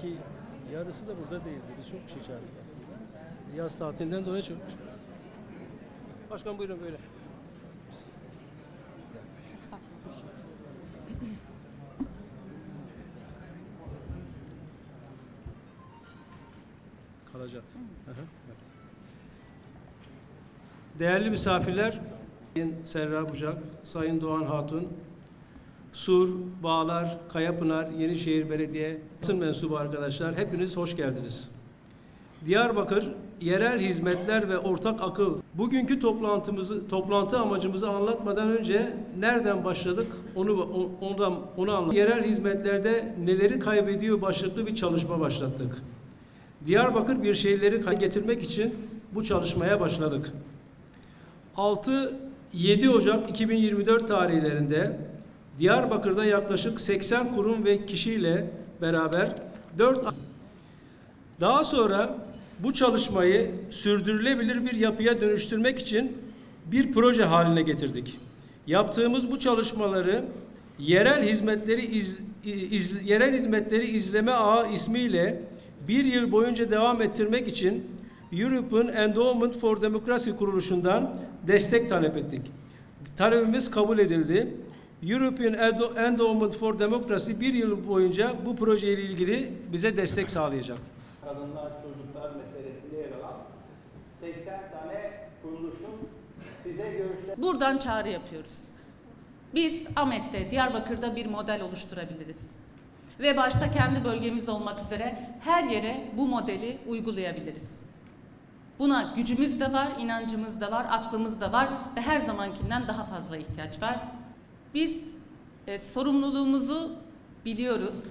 ki yarısı da burada değildi. Biz çok kişi çağırdık aslında. Yaz tatilinden dolayı çok Başkan buyurun böyle. Kalacak. Değerli misafirler, Sayın Serra Bucak, Sayın Doğan Hatun, Sur, Bağlar, Kayapınar, Yenişehir Belediye basın mensubu arkadaşlar hepiniz hoş geldiniz. Diyarbakır yerel hizmetler ve ortak akıl. Bugünkü toplantımızı toplantı amacımızı anlatmadan önce nereden başladık onu ondan onu anlat. Yerel hizmetlerde neleri kaybediyor başlıklı bir çalışma başlattık. Diyarbakır bir şeyleri getirmek için bu çalışmaya başladık. 6-7 Ocak 2024 tarihlerinde Diyarbakır'da yaklaşık 80 kurum ve kişiyle beraber 4 daha sonra bu çalışmayı sürdürülebilir bir yapıya dönüştürmek için bir proje haline getirdik. Yaptığımız bu çalışmaları yerel hizmetleri iz, iz- yerel hizmetleri izleme ağı ismiyle bir yıl boyunca devam ettirmek için European Endowment for Democracy kuruluşundan destek talep ettik. Talebimiz kabul edildi. European Endo- Endowment for Democracy bir yıl boyunca bu projeyle ilgili bize destek sağlayacak. kadınlar, çocuklar meselesinde yer alan 80 tane kuruluşun size görüşler Buradan çağrı yapıyoruz. Biz Ahmet'te, Diyarbakır'da bir model oluşturabiliriz. Ve başta kendi bölgemiz olmak üzere her yere bu modeli uygulayabiliriz. Buna gücümüz de var, inancımız da var, aklımız da var ve her zamankinden daha fazla ihtiyaç var. Biz e, sorumluluğumuzu biliyoruz.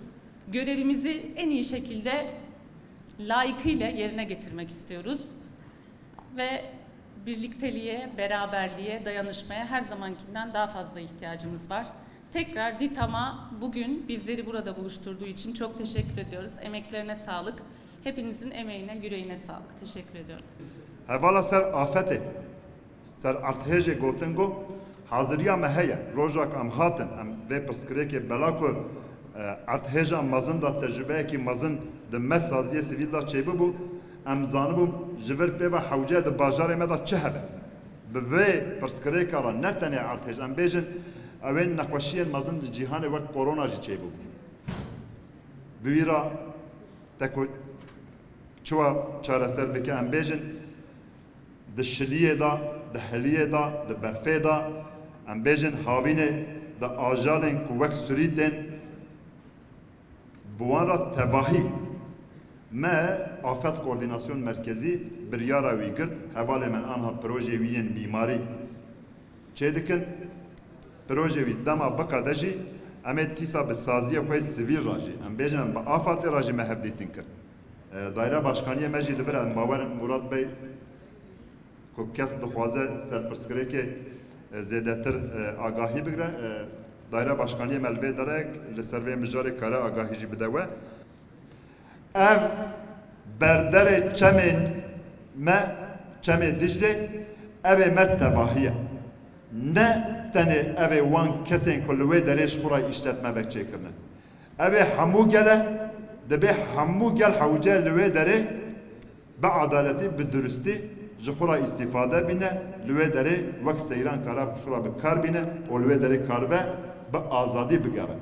Görevimizi en iyi şekilde layıkıyla yerine getirmek istiyoruz. Ve birlikteliğe, beraberliğe, dayanışmaya her zamankinden daha fazla ihtiyacımız var. Tekrar DİTAM'a bugün bizleri burada buluşturduğu için çok teşekkür ediyoruz. Emeklerine sağlık. Hepinizin emeğine, yüreğine sağlık. Teşekkür ediyorum. Hevala ser afetê, ser arthêjê gotingo, حاضریا مه هيا روجاك ام هاتن ام وي پرسکریکه بلاکو ات هجا مزن دا تجربه کی مزن د مسازیه سیویل دا چیبه بو ام زانبم جبر پیوا حوجه د بازار مدا چهب به وی پرسکریکا را نتنه ات هج ام بیجن اوین نقاشی مزن د جهان وک کرونا جی چیبه بو بویرا تکو چوا چارستر بکه ام بیجن د شلیه دا د حلیه دا د برفه دا di berfê da, em bêjin havînê di ajalên ku wek Sûrîtên bi wan tevahî. Me afet koordinasyon merkezî biryara wî girt hevalê min anha projê wî yên mîmarî çê dikin? Projê wî dema bika de jî em ê tîsa bi saziya xwe sivîl ra jî. Em bêjin em bi Murat Bey ku kes dixwaze serpirsgirêkê زیادتر آگاهی بگره دایره باشکانی ملوی داره لسر وی مجاری آگاهی جی بده و اف بردر چمن ما چمن دجله اوه مت تباهیه نه تنه اوه وان کسین کلوه درش برای اشتت مبک چه کرنه اوه همو گله دبه همو گل حوجه داره به عدالتی به درستی ji îstîfade bîne li wê derê wek seyran kara re bi kar bîne û li wê derê karibe bi azadî bigere